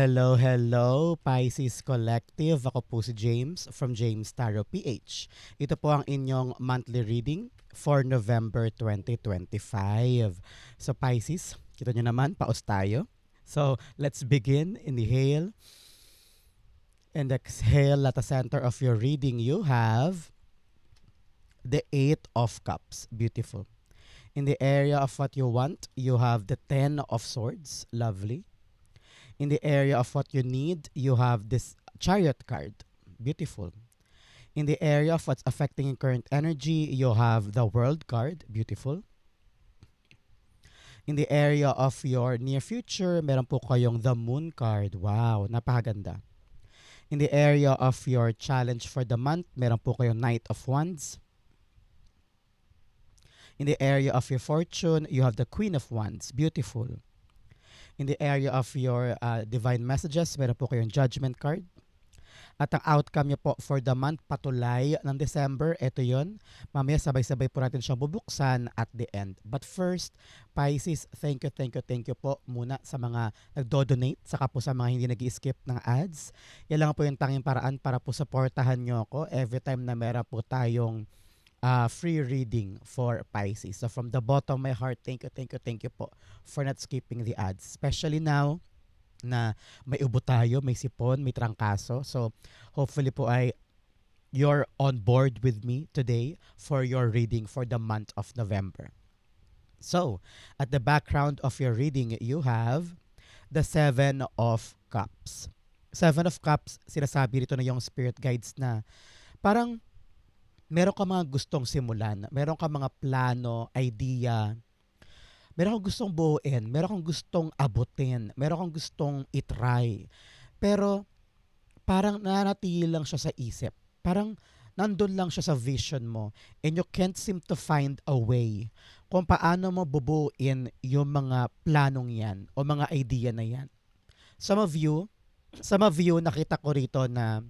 Hello, hello, Pisces Collective. Ako po si James from James Tarot PH. Ito po ang inyong monthly reading for November 2025. So Pisces, kita nyo naman, paus tayo. So let's begin. Inhale. And exhale at the center of your reading, you have the Eight of Cups. Beautiful. In the area of what you want, you have the Ten of Swords. Lovely in the area of what you need, you have this chariot card. Beautiful. In the area of what's affecting your current energy, you have the world card. Beautiful. In the area of your near future, meron po kayong the moon card. Wow, napakaganda. In the area of your challenge for the month, meron po kayong knight of wands. In the area of your fortune, you have the queen of wands. Beautiful in the area of your uh, divine messages, meron po kayong judgment card. At ang outcome niyo po for the month patulay ng December, ito yon. Mamaya sabay-sabay po natin siyang bubuksan at the end. But first, Pisces, thank you, thank you, thank you po muna sa mga nagdo-donate, saka po sa mga hindi nag skip ng ads. Yan lang po yung tanging paraan para po supportahan nyo ako every time na meron po tayong uh, free reading for Pisces. So from the bottom of my heart, thank you, thank you, thank you po for not skipping the ads. Especially now na may ubo tayo, may sipon, may trangkaso. So hopefully po ay you're on board with me today for your reading for the month of November. So, at the background of your reading, you have the Seven of Cups. Seven of Cups, sinasabi rito na yung spirit guides na parang meron ka mga gustong simulan, meron ka mga plano, idea, meron kang gustong buuin, meron kang gustong abutin, meron kang gustong itry. Pero parang nanatili lang siya sa isip. Parang nandun lang siya sa vision mo and you can't seem to find a way kung paano mo bubuin yung mga planong yan o mga idea na yan. Some of you, some of you nakita ko rito na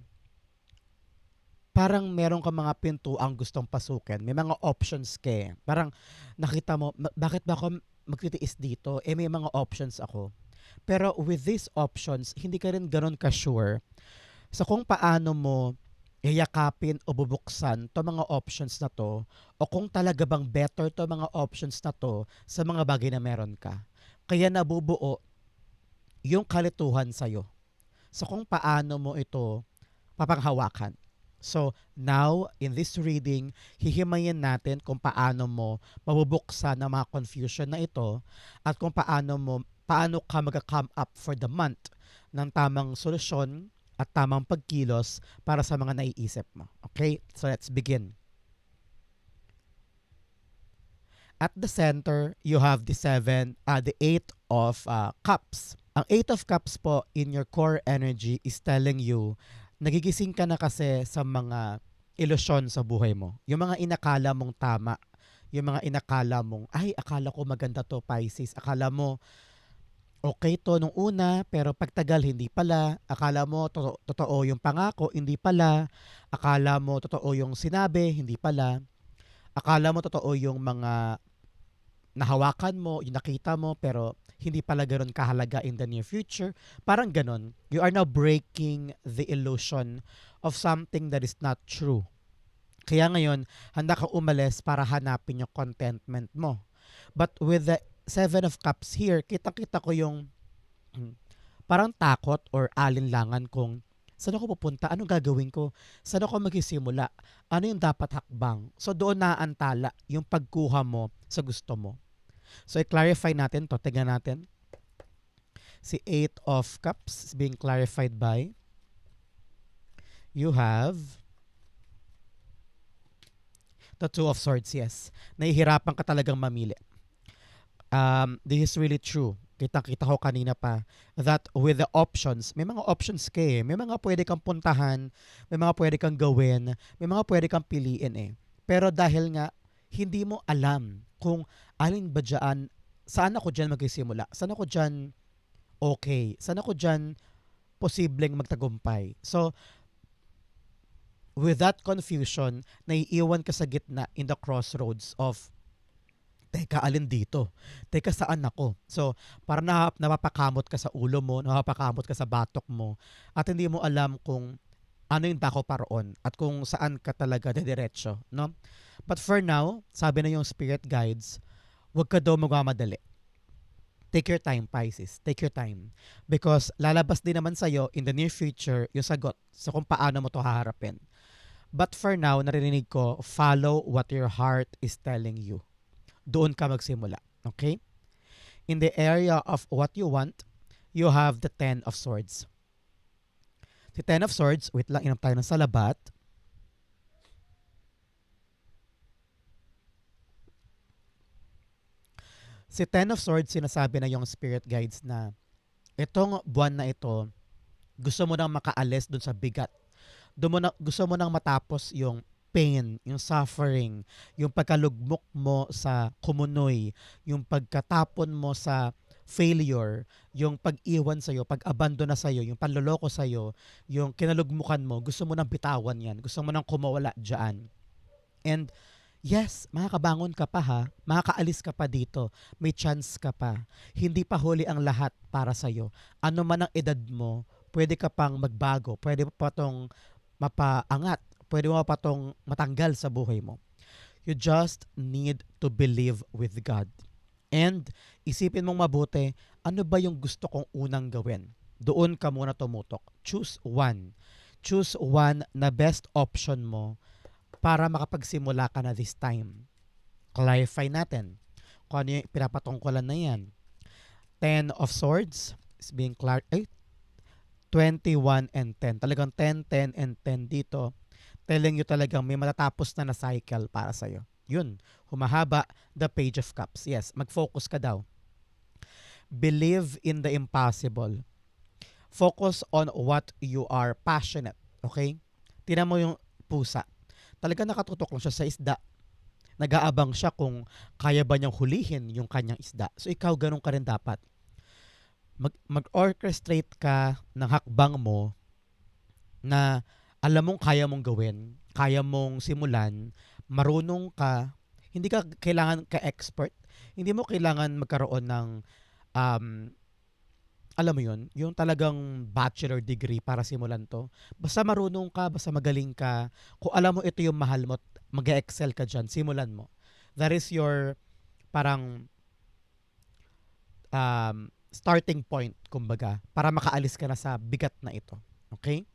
parang meron ka mga pinto ang gustong pasukin. May mga options ka eh. Parang nakita mo, bakit ba ako magtitiis dito? Eh may mga options ako. Pero with these options, hindi ka rin ganun ka-sure sa kung paano mo iyakapin o bubuksan to mga options na to o kung talaga bang better to mga options na to sa mga bagay na meron ka. Kaya nabubuo yung kalituhan sa'yo. So kung paano mo ito papanghawakan. So, now, in this reading, hihimayin natin kung paano mo mabubuksan ang mga confusion na ito at kung paano mo paano ka mag-come up for the month ng tamang solusyon at tamang pagkilos para sa mga naiisip mo. Okay? So, let's begin. At the center, you have the seven, uh, the eight of uh, cups. Ang eight of cups po in your core energy is telling you nagigising ka na kasi sa mga ilusyon sa buhay mo. Yung mga inakala mong tama, yung mga inakala mong, ay, akala ko maganda to, Pisces. Akala mo, okay to nung una, pero pagtagal, hindi pala. Akala mo, to- totoo yung pangako, hindi pala. Akala mo, totoo yung sinabi, hindi pala. Akala mo, totoo yung mga nahawakan mo, yung nakita mo, pero hindi pala ganun kahalaga in the near future. Parang ganun. You are now breaking the illusion of something that is not true. Kaya ngayon, handa ka umalis para hanapin yung contentment mo. But with the Seven of Cups here, kita-kita ko yung hmm, parang takot or alinlangan kung saan ako pupunta, anong gagawin ko, saan ako magsisimula, ano yung dapat hakbang. So doon naantala yung pagkuha mo sa gusto mo. So, i-clarify natin to. Tingnan natin. Si Eight of Cups is being clarified by you have the Two of Swords, yes. Nahihirapan ka talagang mamili. Um, this is really true. Kitang-kita ko kanina pa that with the options, may mga options ka eh. May mga pwede kang puntahan, may mga pwede kang gawin, may mga pwede kang piliin eh. Pero dahil nga hindi mo alam kung alin ba dyan, saan ako dyan magsisimula? Saan ako dyan okay? Saan ako dyan posibleng magtagumpay? So, with that confusion, naiiwan ka sa gitna in the crossroads of teka, alin dito? Teka, saan ako? So, para na, napapakamot ka sa ulo mo, napapakamot ka sa batok mo, at hindi mo alam kung ano yung dako paroon at kung saan ka talaga dediretso, no? But for now, sabi na yung spirit guides, huwag ka daw magmamadali. Take your time, Pisces. Take your time. Because lalabas din naman sa'yo in the near future yung sagot sa kung paano mo to haharapin. But for now, naririnig ko, follow what your heart is telling you. Doon ka magsimula. Okay? In the area of what you want, you have the Ten of Swords. Si Ten of Swords, wait lang, inom tayo ng salabat. Si Ten of Swords, sinasabi na yung spirit guides na itong buwan na ito, gusto mo nang makaalis dun sa bigat. Doon mo na, gusto mo nang matapos yung pain, yung suffering, yung pagkalugmok mo sa kumunoy, yung pagkatapon mo sa failure, yung pag-iwan sa'yo, pag-abandon na sa'yo, yung panloloko sa'yo, yung kinalugmukan mo, gusto mo nang bitawan yan, gusto mo nang kumawala dyan. And yes, makakabangon ka pa ha, makakaalis ka pa dito, may chance ka pa. Hindi pa huli ang lahat para sa'yo. Ano man ang edad mo, pwede ka pang magbago, pwede pa tong mapaangat, pwede mo pa tong matanggal sa buhay mo. You just need to believe with God. And isipin mong mabuti, ano ba yung gusto kong unang gawin? Doon ka muna tumutok. Choose one. Choose one na best option mo para makapagsimula ka na this time. Clarify natin kung ano yung pinapatungkulan na yan. Ten of Swords is being clar... Ay, 21 and 10. Talagang 10, 10, and 10 dito. Telling you talagang may matatapos na na cycle para sa'yo. Yun, humahaba the page of cups. Yes, mag-focus ka daw. Believe in the impossible. Focus on what you are passionate. Okay? Tinan mo yung pusa. Talaga nakatutok lang siya sa isda. Nag-aabang siya kung kaya ba niyang hulihin yung kanyang isda. So ikaw ganun ka rin dapat. Mag, mag-orchestrate ka ng hakbang mo na alam mong kaya mong gawin, kaya mong simulan, marunong ka, hindi ka kailangan ka-expert, hindi mo kailangan magkaroon ng, um, alam mo yun, yung talagang bachelor degree para simulan to. Basta marunong ka, basta magaling ka, kung alam mo ito yung mahal mo, mag-excel ka dyan, simulan mo. That is your, parang, um, starting point, kumbaga, para makaalis ka na sa bigat na ito. Okay?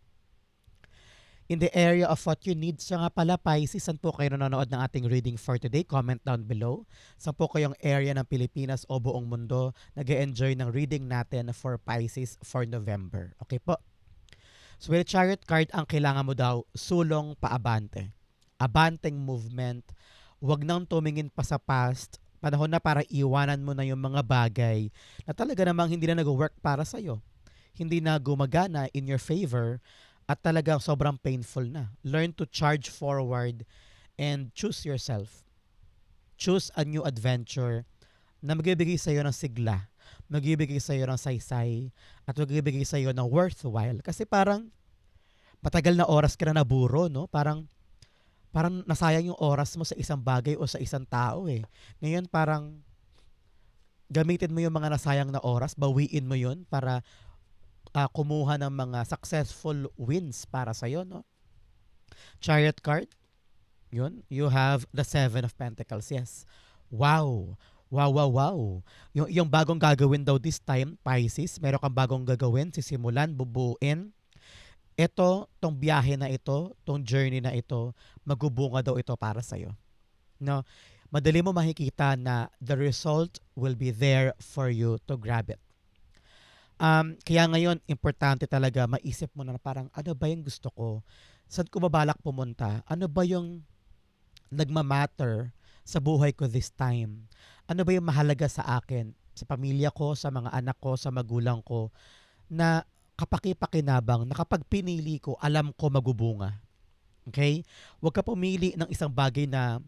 In the area of what you need, siya nga pala, Pisces, saan po kayo nanonood ng ating reading for today? Comment down below. Saan po kayong area ng Pilipinas o buong mundo nag enjoy ng reading natin for Pisces for November? Okay po. So with chariot card, ang kailangan mo daw, sulong paabante. Abanteng movement. Huwag nang tumingin pa sa past. Panahon na para iwanan mo na yung mga bagay na talaga namang hindi na nag-work para sa'yo. Hindi na gumagana in your favor at talagang sobrang painful na. Learn to charge forward and choose yourself. Choose a new adventure na magbibigay sa iyo ng sigla, magbibigay sa iyo ng saysay, at magbibigay sa iyo ng worthwhile. Kasi parang matagal na oras ka na naburo, no? Parang parang nasayang yung oras mo sa isang bagay o sa isang tao eh. Ngayon parang gamitin mo yung mga nasayang na oras, bawiin mo yun para uh, kumuha ng mga successful wins para sa iyo, no? Chariot card. Yun, you have the Seven of Pentacles. Yes. Wow. Wow, wow, wow. Yung, yung bagong gagawin daw this time, Pisces, meron kang bagong gagawin, sisimulan, bubuin. Ito, tong biyahe na ito, tong journey na ito, magubunga daw ito para sa'yo. No? Madali mo makikita na the result will be there for you to grab it. Um, kaya ngayon, importante talaga maisip mo na parang ano ba yung gusto ko? Saan ko mabalak pumunta? Ano ba yung nagmamatter sa buhay ko this time? Ano ba yung mahalaga sa akin? Sa pamilya ko, sa mga anak ko, sa magulang ko na kapaki-pakinabang na kapag pinili ko, alam ko magubunga. Okay? Huwag ka pumili ng isang bagay na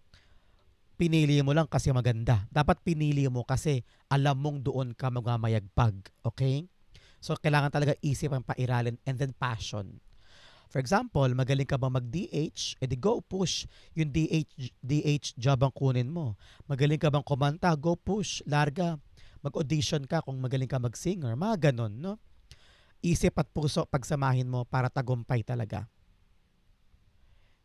pinili mo lang kasi maganda. Dapat pinili mo kasi alam mong doon ka magmamayagpag. Okay? So, kailangan talaga isip ang pairalin and then passion. For example, magaling ka bang mag-DH, edi go push yung DH, DH job ang kunin mo. Magaling ka bang kumanta, go push, larga. Mag-audition ka kung magaling ka mag-singer, mga ganon, no? Isip at puso pagsamahin mo para tagumpay talaga.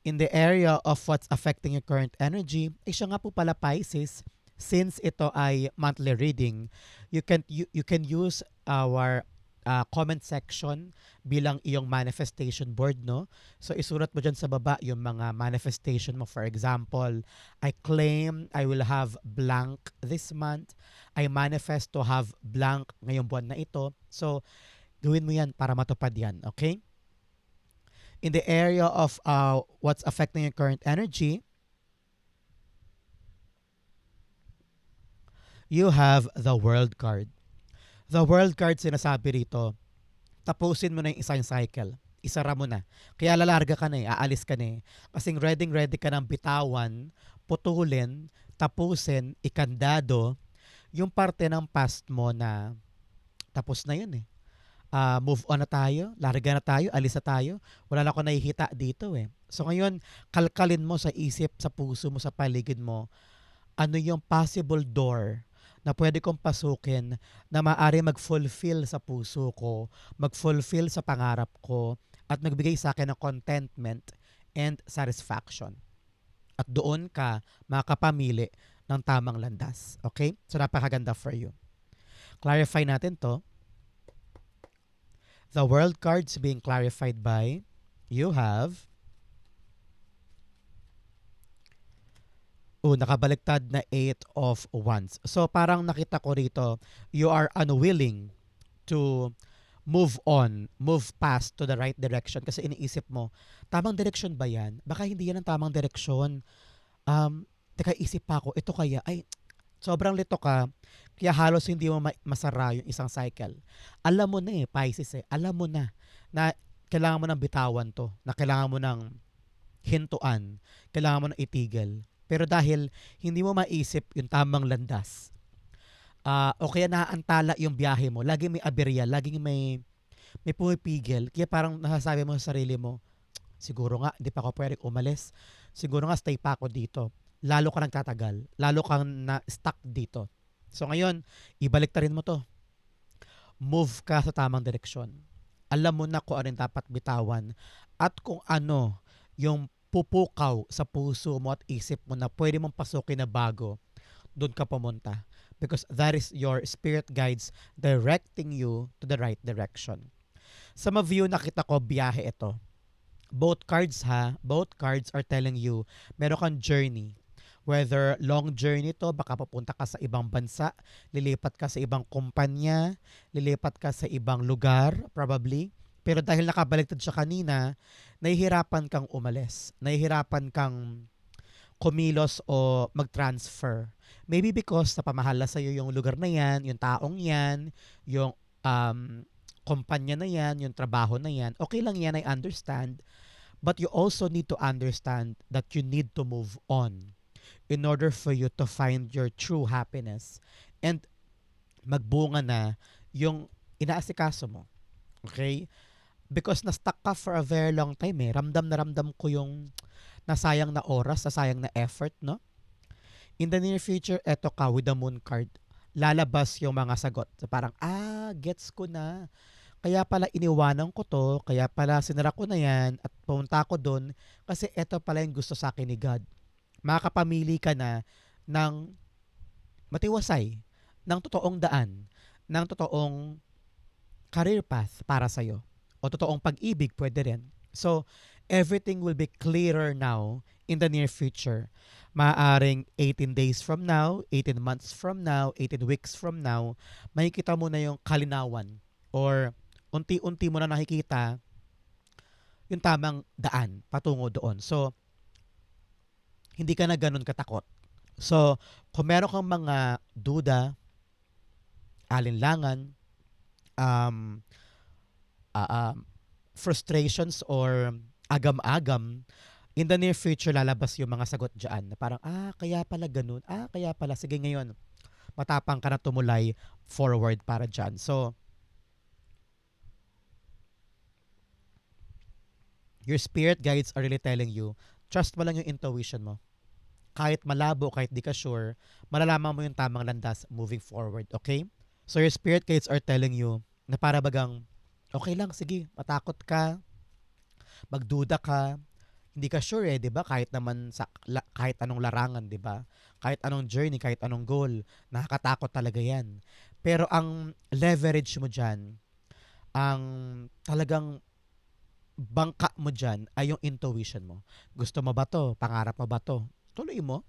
In the area of what's affecting your current energy, eh siya nga po pala Pisces, since ito ay monthly reading, you can you, you can use our uh, comment section bilang iyong manifestation board, no? So, isulat mo dyan sa baba yung mga manifestation mo. For example, I claim I will have blank this month. I manifest to have blank ngayong buwan na ito. So, gawin mo yan para matupad yan, okay? In the area of uh, what's affecting your current energy, you have the world card. The world card sinasabi rito, tapusin mo na yung isang cycle. Isara mo na. Kaya lalarga ka na eh, aalis ka na eh. Kasing ready ready ka ng bitawan, putulin, tapusin, ikandado, yung parte ng past mo na tapos na yun eh. Uh, move on na tayo, larga na tayo, alis na tayo. Wala na ako nakikita dito eh. So ngayon, kalkalin mo sa isip, sa puso mo, sa paligid mo, ano yung possible door na pwede kong pasukin na maaari mag-fulfill sa puso ko, mag-fulfill sa pangarap ko, at nagbigay sa akin ng contentment and satisfaction. At doon ka makapamili ng tamang landas. Okay? So napakaganda for you. Clarify natin to the world cards being clarified by you have Oh, nakabaliktad na 8 of wands. So parang nakita ko rito, you are unwilling to move on, move past to the right direction kasi iniisip mo, tamang direction ba yan? Baka hindi yan ang tamang direction. Um, teka, isip pa ako, ito kaya, ay, sobrang lito ka, kaya halos hindi mo masara yung isang cycle. Alam mo na eh, Pisces eh, alam mo na na kailangan mo ng bitawan to, na kailangan mo ng hintuan, kailangan mo ng itigil. Pero dahil hindi mo maisip yung tamang landas, uh, o kaya naantala yung biyahe mo, laging may aberya, laging may may pumipigil. Kaya parang nasasabi mo sa sarili mo, siguro nga, hindi pa ako pwedeng umalis. Siguro nga, stay pa ako dito lalo ka nagtatagal, lalo kang na-stuck dito. So ngayon, ibalik ta rin mo to. Move ka sa tamang direksyon. Alam mo na kung ano dapat bitawan at kung ano yung pupukaw sa puso mo at isip mo na pwede mong pasukin na bago, doon ka pumunta. Because that is your spirit guides directing you to the right direction. Sa mga view nakita ko, biyahe ito. Both cards ha, both cards are telling you, meron kang journey Whether long journey to, baka papunta ka sa ibang bansa, lilipat ka sa ibang kumpanya, lilipat ka sa ibang lugar, probably. Pero dahil nakabaliktad siya kanina, nahihirapan kang umalis. Nahihirapan kang kumilos o mag-transfer. Maybe because napamahala sa'yo yung lugar na yan, yung taong yan, yung um, kumpanya na yan, yung trabaho na yan. Okay lang yan, I understand. But you also need to understand that you need to move on in order for you to find your true happiness and magbunga na yung inaasikaso mo. Okay? Because na-stuck ka for a very long time eh. Ramdam na ramdam ko yung nasayang na oras, nasayang na effort, no? In the near future, eto ka with the moon card. Lalabas yung mga sagot. So parang, ah, gets ko na. Kaya pala iniwanan ko to, kaya pala sinara ko na yan at pumunta ko doon kasi eto pala yung gusto sa akin ni God makakapamili ka na ng matiwasay, ng totoong daan, ng totoong career path para sa'yo. O totoong pag-ibig, pwede rin. So, everything will be clearer now in the near future. Maaring 18 days from now, 18 months from now, 18 weeks from now, makikita mo na yung kalinawan or unti-unti mo na nakikita yung tamang daan patungo doon. So, hindi ka na ganun katakot. So, kung meron kang mga duda, alinlangan, um, uh, uh, frustrations or agam-agam, in the near future lalabas yung mga sagot dyan na parang, ah, kaya pala ganun, ah, kaya pala, sige ngayon, matapang ka na tumulay forward para dyan. So, Your spirit guides are really telling you, trust mo lang yung intuition mo. Kahit malabo, kahit di ka sure, malalaman mo yung tamang landas moving forward, okay? So your spirit guides are telling you na para bagang, okay lang, sige, matakot ka, magduda ka, hindi ka sure eh, 'di ba? Kahit naman sa la- kahit anong larangan, 'di ba? Kahit anong journey, kahit anong goal, nakakatakot talaga 'yan. Pero ang leverage mo diyan, ang talagang bangka mo diyan ay yung intuition mo. Gusto mo ba 'to? Pangarap mo ba 'to? Tuloy mo.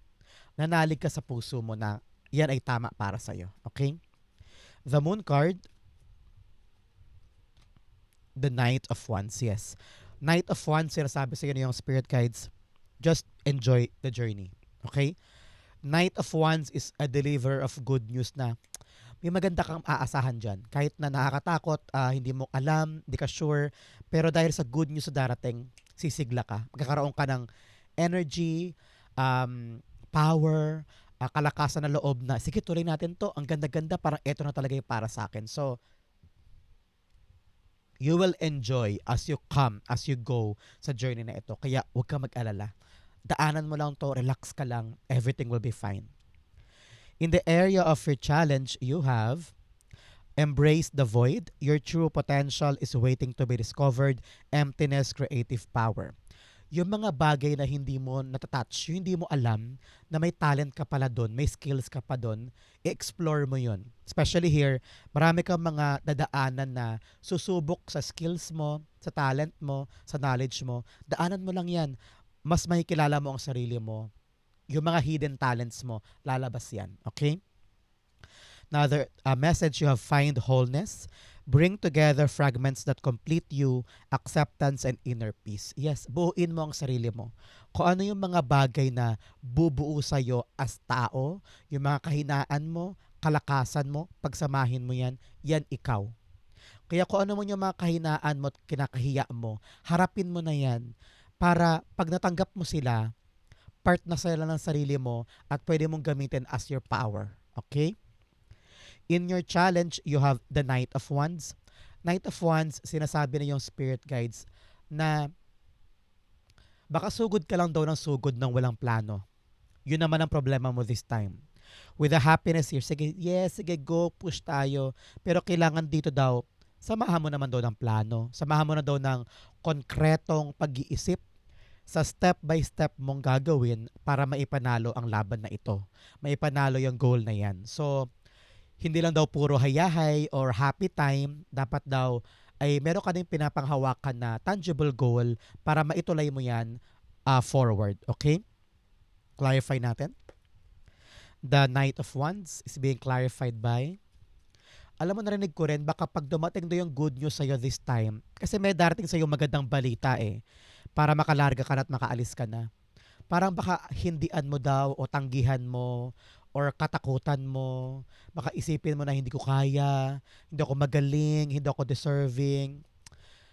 Nanalig ka sa puso mo na yan ay tama para sa iyo. Okay? The moon card, the Knight of Wands, yes. Knight of Wands, sinasabi sa iyo yung spirit guides, just enjoy the journey. Okay? Knight of Wands is a deliverer of good news na may maganda kang aasahan dyan. Kahit na nakakatakot, ah, hindi mo alam, hindi ka sure, pero dahil sa good news na darating, sisigla ka. Magkakaroon ka ng energy, um, power, ah, kalakasan na loob na, sige, tuloy natin to. Ang ganda-ganda, parang eto na talaga yung para sa akin. So, you will enjoy as you come, as you go sa journey na ito. Kaya huwag ka mag-alala. Daanan mo lang to, relax ka lang, everything will be fine. In the area of your challenge, you have embrace the void. Your true potential is waiting to be discovered. Emptiness, creative power. Yung mga bagay na hindi mo natatouch, yung hindi mo alam na may talent ka pala doon, may skills ka pa doon, i-explore mo yun. Especially here, marami kang mga dadaanan na susubok sa skills mo, sa talent mo, sa knowledge mo. Daanan mo lang yan. Mas makikilala mo ang sarili mo. Yung mga hidden talents mo, lalabas yan. Okay? Another uh, message you have find wholeness. Bring together fragments that complete you, acceptance and inner peace. Yes, buuin mo ang sarili mo. Kung ano yung mga bagay na bubuo sa'yo as tao, yung mga kahinaan mo, kalakasan mo, pagsamahin mo yan, yan ikaw. Kaya kung ano mo yung mga kahinaan mo at kinakahiya mo, harapin mo na yan para pag natanggap mo sila, part na sila ng sarili mo at pwede mong gamitin as your power. Okay? In your challenge, you have the Knight of Wands. Knight of Wands, sinasabi na yung spirit guides na baka sugod ka lang daw ng sugod ng walang plano. Yun naman ang problema mo this time. With the happiness here, sige, yes, sige, go, push tayo. Pero kailangan dito daw, samahan mo naman daw ng plano. Samahan mo na daw ng konkretong pag-iisip sa step by step mong gagawin para maipanalo ang laban na ito. Maipanalo yung goal na yan. So, hindi lang daw puro hayahay or happy time, dapat daw ay meron ka din pinapanghawakan na tangible goal para maituloy mo yan uh, forward. Okay? Clarify natin. The Knight of Wands is being clarified by alam mo narinig ko rin, baka pag dumating do yung good news sa'yo this time, kasi may darating sa'yo magandang balita eh, para makalarga ka na at makaalis ka na. Parang baka hindian mo daw o tanggihan mo or katakutan mo, baka isipin mo na hindi ko kaya, hindi ako magaling, hindi ako deserving.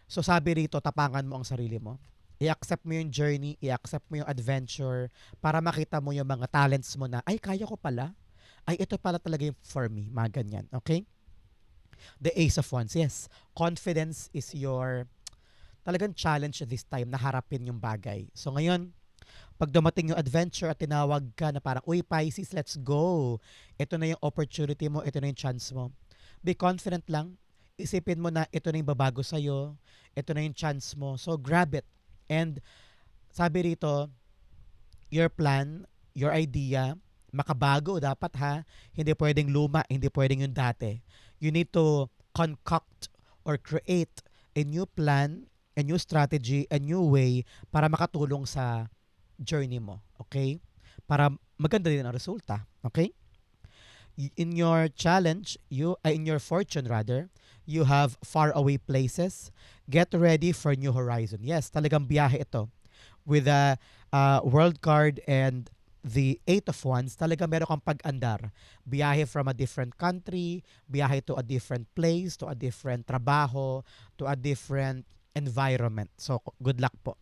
So sabi rito, tapangan mo ang sarili mo. I-accept mo yung journey, i-accept mo yung adventure para makita mo yung mga talents mo na, ay, kaya ko pala. Ay, ito pala talaga yung for me. Mga ganyan. Okay? The Ace of Wands, yes. Confidence is your talagang challenge this time na harapin yung bagay. So ngayon, pag dumating yung adventure at tinawag ka na parang, uy Pisces, let's go. Ito na yung opportunity mo, ito na yung chance mo. Be confident lang. Isipin mo na ito na yung babago sa'yo. Ito na yung chance mo. So grab it. And sabi rito, your plan, your idea, makabago dapat ha. Hindi pwedeng luma, hindi pwedeng yung dati. You need to concoct or create a new plan, a new strategy, a new way para makatulong sa journey mo. Okay? Para maganda din ang resulta. Okay? In your challenge, you uh, in your fortune rather, you have far away places. Get ready for new horizon. Yes, talagang biyahe ito. With a uh, world card and the Eight of Wands, talaga meron kang pag-andar. Biyahe from a different country, biyahe to a different place, to a different trabaho, to a different environment. So, good luck po.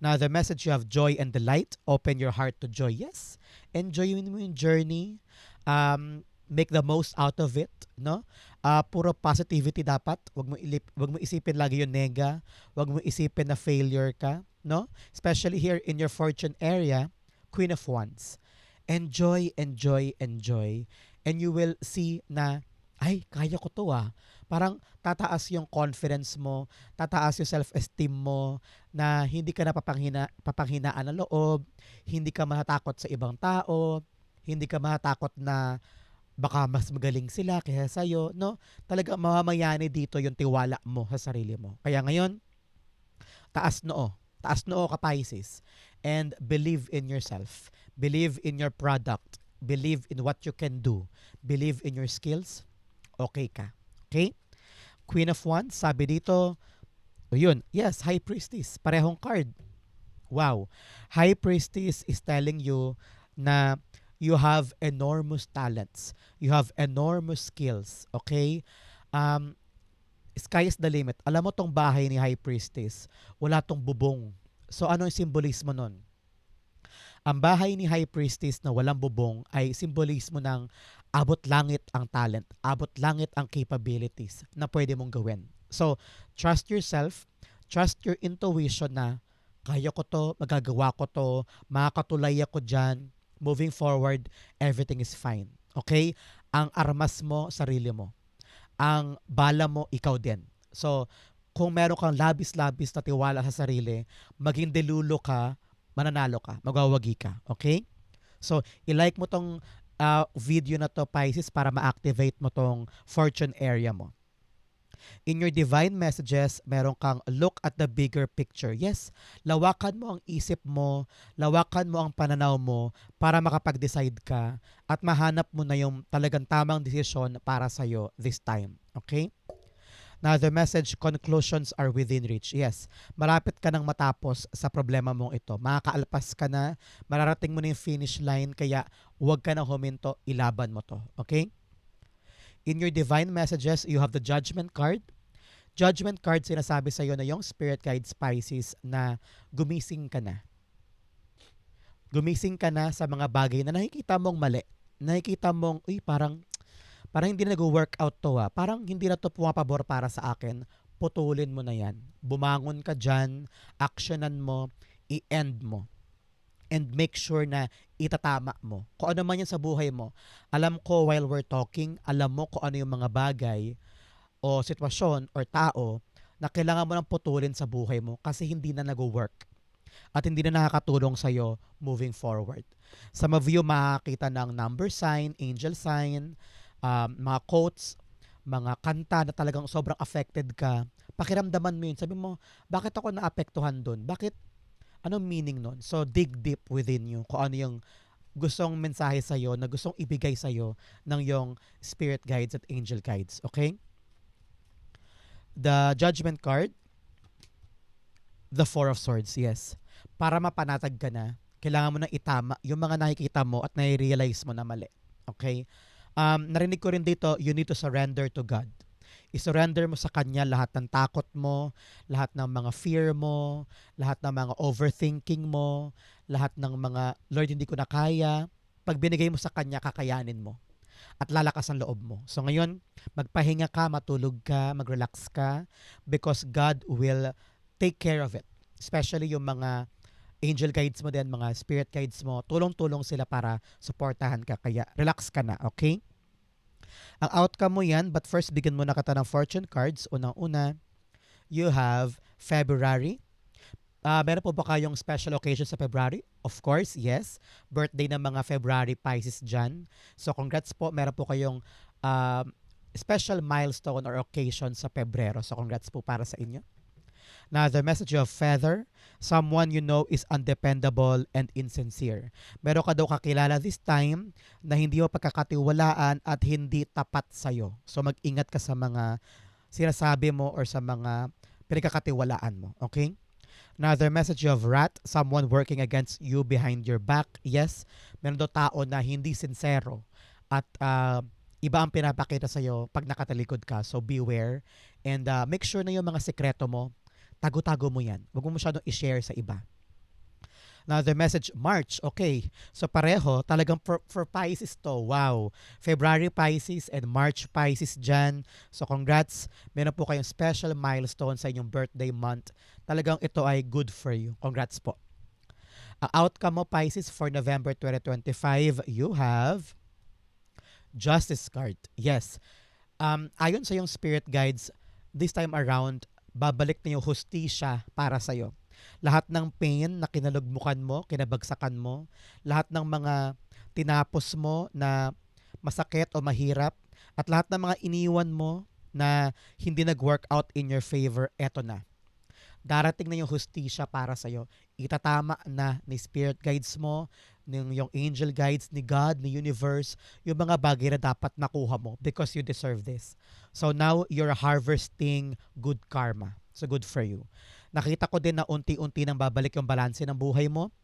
Now, the message you have joy and delight. Open your heart to joy. Yes, enjoy mo yung journey. Um, make the most out of it, no? Ah, puro positivity dapat. Wag mo ilip, wag mo isipin lagi yung nega, wag mo isipin na failure ka, no? Especially here in your fortune area, Queen of Wands. Enjoy, enjoy, enjoy. And you will see na, ay, kaya ko to ah. Parang tataas yung confidence mo, tataas yung self-esteem mo, na hindi ka na papanghina, papanghinaan ng loob, hindi ka matatakot sa ibang tao, hindi ka matatakot na baka mas magaling sila kaysa sa'yo, no? Talaga mamamayani dito yung tiwala mo sa sarili mo. Kaya ngayon, taas noo. Taas noo ka Pisces. And believe in yourself. Believe in your product. Believe in what you can do. Believe in your skills. Okay ka. Okay? Queen of Wands, sabi dito, o yun, yes, High Priestess, parehong card. Wow. High Priestess is telling you na you have enormous talents. You have enormous skills. Okay? Um, sky is the limit. Alam mo tong bahay ni High Priestess, wala tong bubong. So ano yung simbolismo nun? Ang bahay ni High Priestess na walang bubong ay simbolismo ng abot langit ang talent, abot langit ang capabilities na pwede mong gawin. So, trust yourself, trust your intuition na kaya ko to, magagawa ko to, makakatulay ako dyan, moving forward, everything is fine. Okay? Ang armas mo, sarili mo. Ang bala mo, ikaw din. So, kung meron kang labis-labis na tiwala sa sarili, maging delulo ka, mananalo ka, magwawagi ka. Okay? So, ilike mo tong uh, video na to, Pisces, para ma-activate mo tong fortune area mo. In your divine messages, meron kang look at the bigger picture. Yes, lawakan mo ang isip mo, lawakan mo ang pananaw mo para makapag-decide ka at mahanap mo na yung talagang tamang desisyon para sa'yo this time. Okay? Now, the message, conclusions are within reach. Yes, malapit ka nang matapos sa problema mong ito. Makakaalpas ka na, mararating mo na yung finish line, kaya huwag ka na huminto, ilaban mo to. Okay? In your divine messages, you have the judgment card. Judgment card sinasabi sa iyo na yung spirit guide Pisces na gumising ka na. Gumising ka na sa mga bagay na nakikita mong mali. Nakikita mong, uy, parang, parang hindi na nag-work out to ah. Parang hindi na to pumapabor para sa akin. Putulin mo na yan. Bumangon ka dyan, actionan mo, i-end mo. And make sure na itatama mo. Kung ano man yan sa buhay mo. Alam ko while we're talking, alam mo kung ano yung mga bagay o sitwasyon or tao na kailangan mo nang putulin sa buhay mo kasi hindi na nag-work at hindi na nakakatulong sa'yo moving forward. Some of you makakita ng number sign, angel sign, um, mga quotes, mga kanta na talagang sobrang affected ka. Pakiramdaman mo yun. Sabi mo, bakit ako naapektuhan doon? Bakit? Anong meaning nun? So, dig deep within you kung ano yung gustong mensahe sa'yo na gustong ibigay sa'yo ng yung spirit guides at angel guides. Okay? The judgment card, the four of swords, yes. Para mapanatag ka na, kailangan mo nang itama yung mga nakikita mo at nai-realize mo na mali. Okay? Um, narinig ko rin dito, you need to surrender to God. I-surrender mo sa Kanya lahat ng takot mo, lahat ng mga fear mo, lahat ng mga overthinking mo, lahat ng mga, Lord, hindi ko na kaya. Pag binigay mo sa Kanya, kakayanin mo. At lalakas ang loob mo. So ngayon, magpahinga ka, matulog ka, mag-relax ka, because God will take care of it. Especially yung mga angel guides mo din, mga spirit guides mo, tulong-tulong sila para supportahan ka. Kaya relax ka na, okay? Ang outcome mo yan, but first bigyan mo na kita ng fortune cards. Unang-una, you have February. Uh, meron po ba kayong special occasion sa February? Of course, yes. Birthday ng mga February Pisces dyan. So congrats po, meron po kayong uh, special milestone or occasion sa Pebrero. So congrats po para sa inyo. Now, the message of feather, someone you know is undependable and insincere. Meron ka daw kakilala this time na hindi mo pagkakatiwalaan at hindi tapat sa'yo. So, mag-ingat ka sa mga sinasabi mo or sa mga pinagkakatiwalaan mo. Okay? Another message of rat, someone working against you behind your back. Yes, meron daw tao na hindi sincero at uh, iba ang pinapakita sa'yo pag nakatalikod ka. So beware and uh, make sure na yung mga sekreto mo tago-tago mo yan. Huwag mo masyadong i-share sa iba. Another message, March. Okay. So pareho, talagang for, for Pisces to. Wow. February Pisces and March Pisces dyan. So congrats. Meron po kayong special milestone sa inyong birthday month. Talagang ito ay good for you. Congrats po. Ang outcome mo Pisces for November 2025, you have Justice card. Yes. Um, ayon sa yung spirit guides, this time around, babalik na yung hustisya para sa'yo. Lahat ng pain na kinalugmukan mo, kinabagsakan mo, lahat ng mga tinapos mo na masakit o mahirap, at lahat ng mga iniwan mo na hindi nag-work out in your favor, eto na. Darating na yung hustisya para sa'yo. Itatama na ni spirit guides mo, ng yung angel guides ni God, ni universe, yung mga bagay na dapat nakuha mo because you deserve this. So now you're harvesting good karma. So good for you. Nakita ko din na unti-unti nang babalik yung balanse ng buhay mo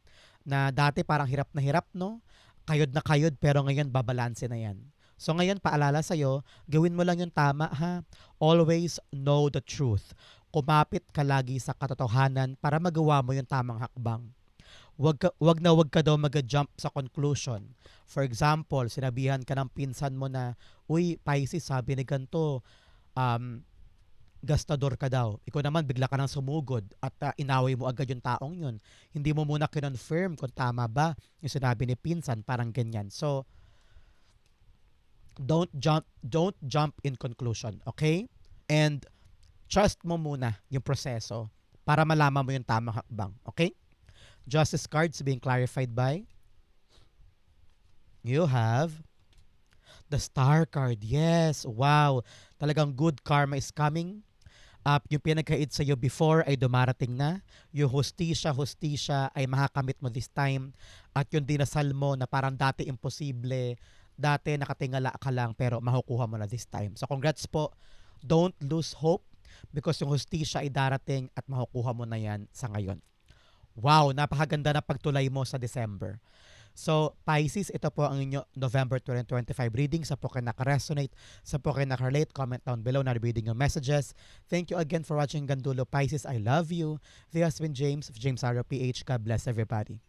na dati parang hirap na hirap, no? Kayod na kayod pero ngayon babalanse na yan. So ngayon paalala sa'yo, gawin mo lang yung tama ha. Always know the truth. Kumapit ka lagi sa katotohanan para magawa mo yung tamang hakbang wag, wag na wag ka daw mag-jump sa conclusion. For example, sinabihan ka ng pinsan mo na, uy, Pisces, sabi ni ganito, um, gastador ka daw. Ikaw naman, bigla ka nang sumugod at uh, inaway mo agad yung taong yun. Hindi mo muna kinonfirm kung tama ba yung sinabi ni pinsan, parang ganyan. So, don't jump don't jump in conclusion, okay? And trust mo muna yung proseso para malaman mo yung tamang hakbang, okay? Justice cards being clarified by you have the star card. Yes, wow. Talagang good karma is coming. Up yung pinagkait sa iyo before ay dumarating na. Yung hostisya, hostisya ay makakamit mo this time. At yung dinasal mo na parang dati imposible, dati nakatingala ka lang pero makukuha mo na this time. So congrats po. Don't lose hope because yung hostisya ay darating at makukuha mo na yan sa ngayon. Wow, napakaganda na pagtulay mo sa December. So, Pisces, ito po ang inyo November 2025 reading. Sa po kayo naka-resonate, sa po kayo naka-relate, comment down below na reading yung messages. Thank you again for watching Gandulo Pisces. I love you. This has been James of James Arrow PH. God bless everybody.